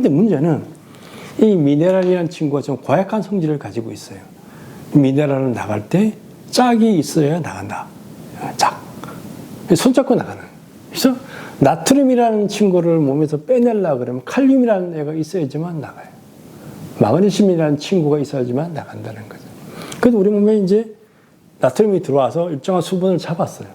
근데 문제는 이 미네랄이라는 친구가 좀 고약한 성질을 가지고 있어요. 미네랄은 나갈 때 짝이 있어야 나간다. 짝. 손잡고 나가는. 그래서 나트륨이라는 친구를 몸에서 빼내려 그러면 칼륨이라는 애가 있어야지만 나가요. 마그네슘이라는 친구가 있어야지만 나간다는 거죠. 그래서 우리 몸에 이제 나트륨이 들어와서 일정한 수분을 잡았어요.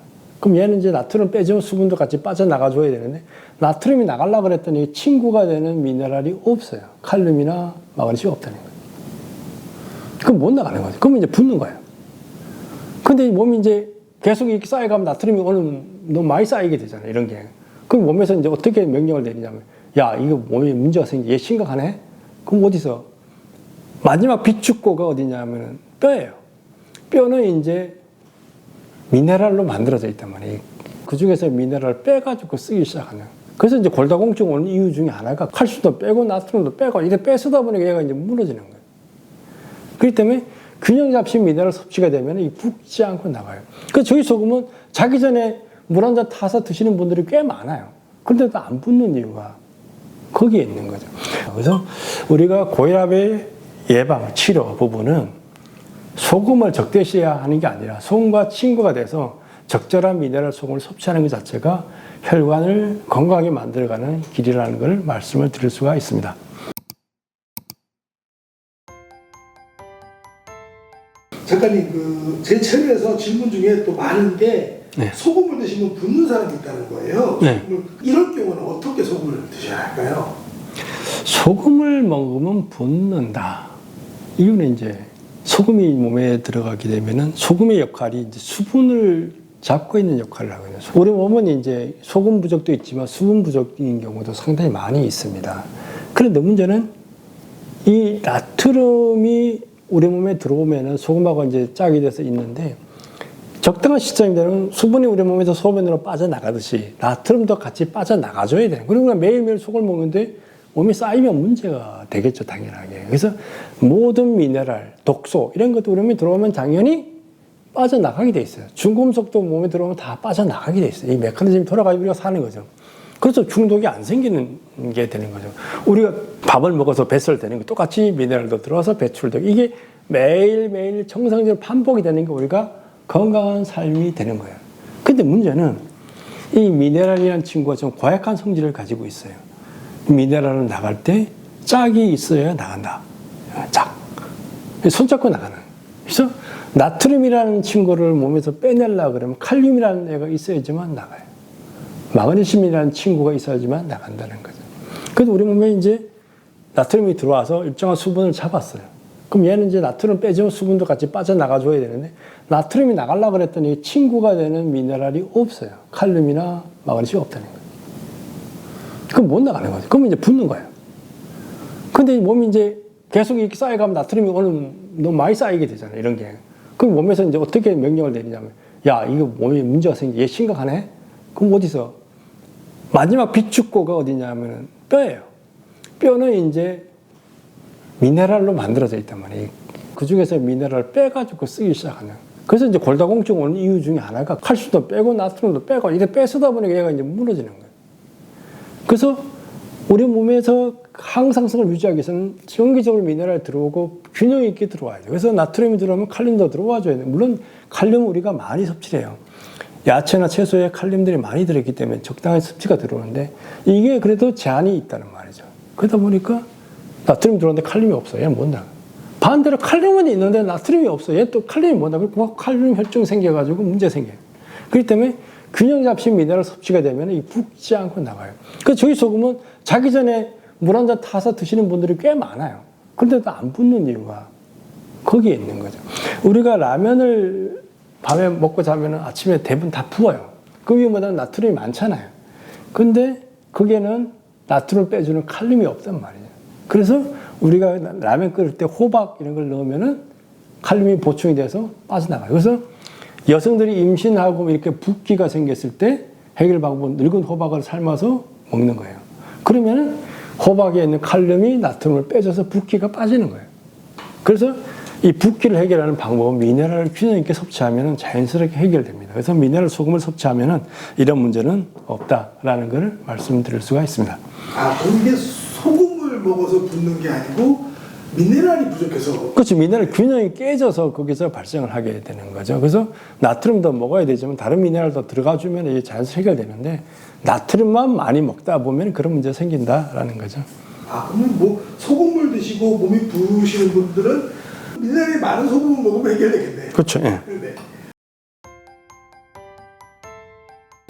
그럼 얘는 이제 나트륨 빼주면 수분도 같이 빠져나가줘야 되는데 나트륨이 나가려고 그랬더니 친구가 되는 미네랄이 없어요. 칼륨이나 마그네슘이 없다는 거예요. 그럼 못 나가는 거죠. 그러면 이제 붙는 거예요. 근데 이 몸이 이제 계속 이렇게 쌓여가면 나트륨이 오늘 너무 많이 쌓이게 되잖아요. 이런 게. 그럼 몸에서 이제 어떻게 명령을 내리냐면 야, 이거 몸에 문제가 생기, 얘 심각하네? 그럼 어디서? 마지막 비축고가 어디냐면은 뼈예요. 뼈는 이제 미네랄로 만들어져 있단 말이에요. 그 중에서 미네랄을 빼가지고 쓰기 시작하는. 그래서 이제 골다공증 오는 이유 중에 하나가 칼슘도 빼고 나트륨도 빼고 이렇게 빼쓰다 보니까 얘가 이제 무너지는 거예요. 그렇기 때문에 균형 잡힌 미네랄 섭취가 되면 이 붓지 않고 나가요. 그 저희 소금은 자기 전에 물 한 잔 타서 드시는 분들이 꽤 많아요. 그런데도 안 붓는 이유가 거기에 있는 거죠. 그래서 우리가 고혈압의 예방, 치료 부분은 소금을 적대시해야 하는 게 아니라 소금과 친구가 돼서 적절한 미네랄 소금을 섭취하는 것 자체가 혈관을 건강하게 만들어가는 길이라는 걸 말씀을 드릴 수가 있습니다. 작가님 그제 채널에서 질문 중에 또 많은 게 네. 소금을 드시면 붓는 사람이 있다는 거예요. 네. 이럴 경우는 어떻게 소금을 드셔야 할까요? 소금을 먹으면 붓는다. 이유는 이제 소금이 몸에 들어가게 되면은 소금의 역할이 이제 수분을 잡고 있는 역할을 하거든요. 우리 몸은 이제 소금 부족도 있지만 수분 부족인 경우도 상당히 많이 있습니다. 그런데 문제는 이 나트륨이 우리 몸에 들어오면은 소금하고 이제 짝이 돼서 있는데 적당한 시점이 되면 수분이 우리 몸에서 소변으로 빠져나가듯이 나트륨도 같이 빠져나가줘야 되는. 그러니까 매일매일 속을 먹는데 몸이 쌓이면 문제가 되겠죠, 당연하게. 그래서 모든 미네랄, 독소, 이런 것도 우리 들어오면 당연히 빠져나가게 돼 있어요. 중금속도 몸에 들어오면 다 빠져나가게 돼 있어요. 이 메커니즘이 돌아가지고 우리가 사는 거죠. 그래서 중독이 안 생기는 게 되는 거죠. 우리가 밥을 먹어서 배설되는 거 똑같이 미네랄도 들어와서 배출되고 이게 매일매일 정상적으로 반복이 되는 게 우리가 건강한 삶이 되는 거예요. 근데 문제는 이 미네랄이라는 친구가 좀 고약한 성질을 가지고 있어요. 미네랄은 나갈 때 짝이 있어야 나간다. 짝. 손잡고 나가는. 그래서 나트륨이라는 친구를 몸에서 빼내려 그러면 칼륨이라는 애가 있어야지만 나가요. 마그네슘이라는 친구가 있어야지만 나간다는 거죠. 그래서 우리 몸에 이제 나트륨이 들어와서 일정한 수분을 잡았어요. 그럼 얘는 이제 나트륨 빼주면 수분도 같이 빠져나가줘야 되는데 나트륨이 나가려고 그랬더니 친구가 되는 미네랄이 없어요. 칼륨이나 마그네슘이 없다는 거예요. 그럼 못 나가는 거죠. 그러면 이제 붙는 거예요. 근데 이 몸이 이제 계속 이렇게 쌓여가면 나트륨이 오늘 너무 많이 쌓이게 되잖아요. 이런 게. 그럼 몸에서 이제 어떻게 명령을 내리냐면 야, 이거 몸에 문제가 생기, 얘 심각하네? 그럼 어디서? 마지막 비축고가 어디냐면은 뼈예요. 뼈는 이제 미네랄로 만들어져 있단 말이에요. 그 중에서 미네랄을 빼가지고 쓰기 시작하는. 그래서 이제 골다공증 오는 이유 중에 하나가 칼슘도 빼고 나트륨도 빼고 이렇게 빼쓰다 보니까 얘가 이제 무너지는 거예요. 그래서 우리 몸에서 항상성을 유지하기 위해서는 정기적으로 미네랄이 들어오고 균형 있게 들어와야 돼요. 그래서 나트륨이 들어오면 칼륨도 들어와줘야 돼요. 물론 칼륨 우리가 많이 섭취를 해요. 야채나 채소에 칼륨들이 많이 들어있기 때문에 적당한 섭취가 들어오는데 이게 그래도 제한이 있다는 말이죠. 그러다 보니까 나트륨 들어오는데 칼륨이 없어요. 얘는 못 나가. 반대로 칼륨은 있는데 나트륨이 없어요. 얘또 칼륨이 못 나가. 막 칼륨 혈증 생겨가지고 문제 생겨요. 그렇기 때문에 균형 잡힌 미네랄 섭취가 되면 이 붓지 않고 나가요. 그 저희 소금은 자기 전에 물 한 잔 타서 드시는 분들이 꽤 많아요. 그런데도 안 붓는 이유가 거기에 있는 거죠. 우리가 라면을 밤에 먹고 자면 아침에 대부분 다 부어요. 그 위보다 나트륨이 많잖아요. 근데 거기에는 나트륨을 빼주는 칼륨이 없단 말이에요. 그래서 우리가 라면 끓일 때 호박 이런 걸 넣으면은 칼륨이 보충이 돼서 빠져나가요. 그래서 여성들이 임신하고 이렇게 붓기가 생겼을 때 해결 방법은 늙은 호박을 삶아서 먹는 거예요. 그러면은 호박에 있는 칼륨이 나트륨을 빼줘서 붓기가 빠지는 거예요. 그래서 이 붓기를 해결하는 방법은 미네랄을 균형 있게 섭취하면 자연스럽게 해결됩니다. 그래서 미네랄 소금을 섭취하면 이런 문제는 없다라는 것을 말씀드릴 수가 있습니다. 아 이게 소금을 먹어서 붓는 게 아니고 미네랄이 부족해서 그렇죠. 미네랄 균형이 깨져서 거기서 발생을 하게 되는 거죠. 그래서 나트륨도 먹어야 되지만 다른 미네랄도 들어가 주면 이게 자연스레 해결되는데 나트륨만 많이 먹다 보면 그런 문제 가 생긴다라는 거죠. 아 그러면 뭐 소금물 드시고 몸이 부으시는 분들은 미네랄이 많은 소금을 먹으면 해결되겠네. 그렇죠. 예. 네.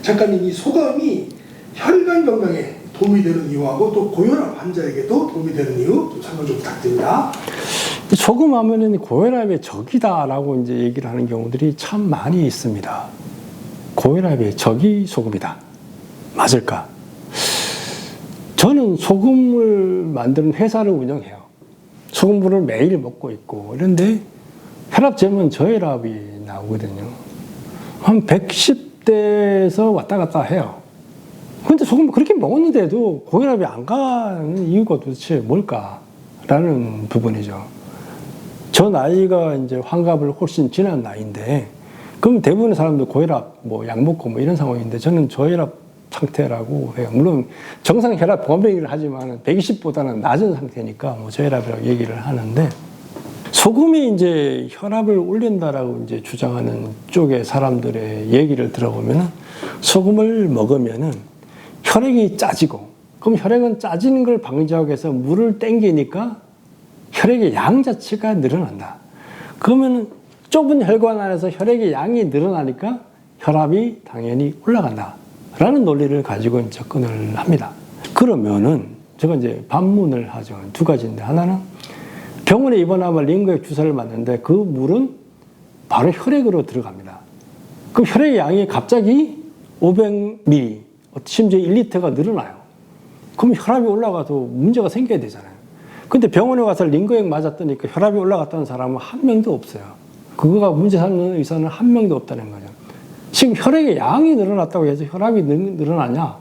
작가님 이 소금이 혈관 건강에 도움이 되는 이유하고 또 고혈압 환자에게도 도움이 되는 이유 좀 설명 좀 부탁드립니다. 소금 하면은 고혈압의 적이다라고 이제 얘기를 하는 경우들이 참 많이 있습니다. 고혈압의 적이 소금이다. 맞을까? 저는 소금을 만드는 회사를 운영해요. 소금물을 매일 먹고 있고 이런데 혈압 재면 저혈압이 나오거든요. 한 110대에서 왔다 갔다 해요. 근데 소금 그렇게 먹었는데도 고혈압이 안 가는 이유가 도대체 뭘까라는 부분이죠. 저 나이가 이제 환갑을 훨씬 지난 나이인데, 그럼 대부분의 사람들 고혈압 뭐 약 먹고 뭐 이런 상황인데 저는 저혈압 상태라고 해요. 물론 정상 혈압 범위를 하지만 120보다는 낮은 상태니까 뭐 저혈압이라고 얘기를 하는데 소금이 이제 혈압을 올린다라고 이제 주장하는 쪽의 사람들의 얘기를 들어보면은 소금을 먹으면은 혈액이 짜지고 그럼 혈액은 짜지는 걸 방지하기 위해서 물을 땡기니까 혈액의 양 자체가 늘어난다. 그러면 좁은 혈관 안에서 혈액의 양이 늘어나니까 혈압이 당연히 올라간다. 라는 논리를 가지고 접근을 합니다. 그러면은 제가 이제 반문을 하죠. 두 가지인데 하나는 병원에 입원하면 링거액 주사를 맞는데 그 물은 바로 혈액으로 들어갑니다. 그럼 혈액의 양이 갑자기 500ml, 심지어 1리터가 늘어나요. 그럼 혈압이 올라가도 문제가 생겨야 되잖아요. 근데 병원에 가서 링거액 맞았더니 그 혈압이 올라갔다는 사람은 한 명도 없어요. 그거가 문제 삼는 의사는 한 명도 없다는 거죠. 지금 혈액의 양이 늘어났다고 해서 혈압이 늘- 늘어나냐?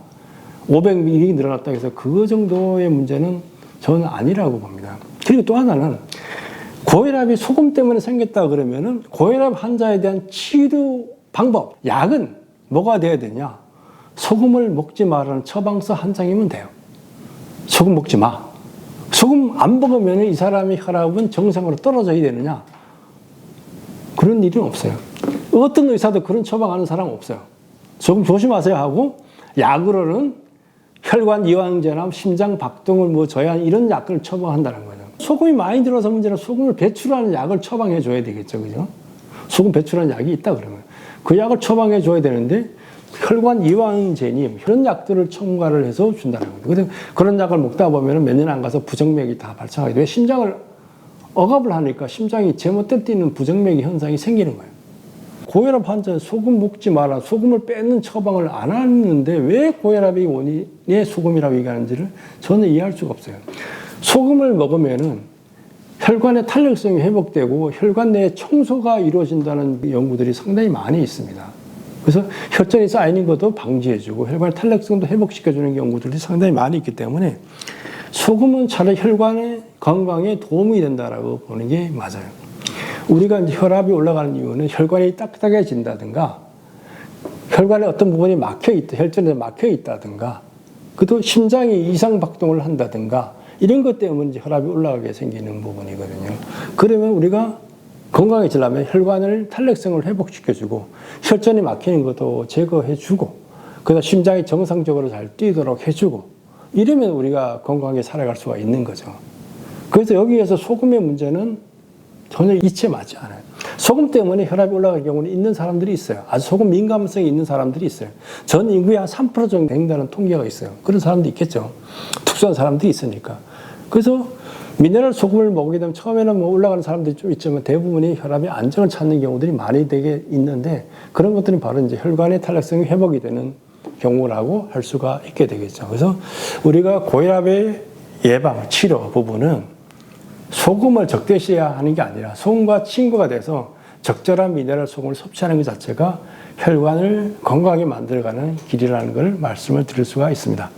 500ml 늘어났다고 해서 그 정도의 문제는 저는 아니라고 봅니다. 그리고 또 하나는 고혈압이 소금 때문에 생겼다 그러면은 고혈압 환자에 대한 치료 방법, 약은 뭐가 돼야 되냐? 소금을 먹지 말라는 처방서 한 장이면 돼요. 소금 먹지 마. 소금 안 먹으면 이 사람의 혈압은 정상으로 떨어져야 되느냐? 그런 일은 없어요. 어떤 의사도 그런 처방하는 사람 없어요. 조금 조심하세요 하고 약으로는 혈관 이완제나 심장 박동을 뭐 저해한 이런 약을 처방한다는 거죠. 소금이 많이 들어서 문제는 소금을 배출하는 약을 처방해 줘야 되겠죠. 그죠? 소금 배출하는 약이 있다 그러면 그 약을 처방해 줘야 되는데 혈관 이완제니 이런 약들을 첨가를 해서 준다는 거죠. 근데 그런 약을 먹다 보면 몇 년 안 가서 부정맥이 다 발생하게 돼. 심장을 억압을 하니까 심장이 제멋대로 뛰는 부정맥 현상이 생기는 거예요. 고혈압 환자는 소금 먹지 마라, 소금을 빼는 처방을 안 하는데 왜 고혈압이 원인의 소금이라고 얘기하는지를 저는 이해할 수가 없어요. 소금을 먹으면은 혈관의 탄력성이 회복되고 혈관 내에 청소가 이루어진다는 연구들이 상당히 많이 있습니다. 그래서 혈전이 쌓이는 것도 방지해주고 혈관의 탄력성도 회복시켜주는 연구들이 상당히 많이 있기 때문에 소금은 차라리 혈관의 건강에 도움이 된다라고 보는 게 맞아요. 우리가 이제 혈압이 올라가는 이유는 혈관이 딱딱해진다든가 혈관에 어떤 부분이 막혀 있다, 혈전에 막혀 있다든가 그도 심장이 이상 박동을 한다든가 이런 것 때문에 이제 혈압이 올라가게 생기는 부분이거든요. 그러면 우리가 건강해지려면 혈관을 탄력성을 회복시켜주고 혈전이 막히는 것도 제거해주고 그다음 심장이 정상적으로 잘 뛰도록 해주고 이러면 우리가 건강하게 살아갈 수가 있는 거죠. 그래서 여기에서 소금의 문제는 전혀 이치에 맞지 않아요. 소금 때문에 혈압이 올라갈 경우는 있는 사람들이 있어요. 아주 소금 민감성이 있는 사람들이 있어요. 전 인구의 한 3% 정도 된다는 통계가 있어요. 그런 사람도 있겠죠. 특수한 사람들이 있으니까. 그래서 미네랄 소금을 먹게 되면 처음에는 뭐 올라가는 사람들이 좀 있지만 대부분이 혈압의 안정을 찾는 경우들이 많이 되게 있는데 그런 것들이 바로 이제 혈관의 탄력성이 회복이 되는 경우라고 할 수가 있게 되겠죠. 그래서 우리가 고혈압의 예방, 치료 부분은 소금을 적대시해야 하는 게 아니라 소금과 친구가 돼서 적절한 미네랄 소금을 섭취하는 것 자체가 혈관을 건강하게 만들어가는 길이라는 걸 말씀을 드릴 수가 있습니다.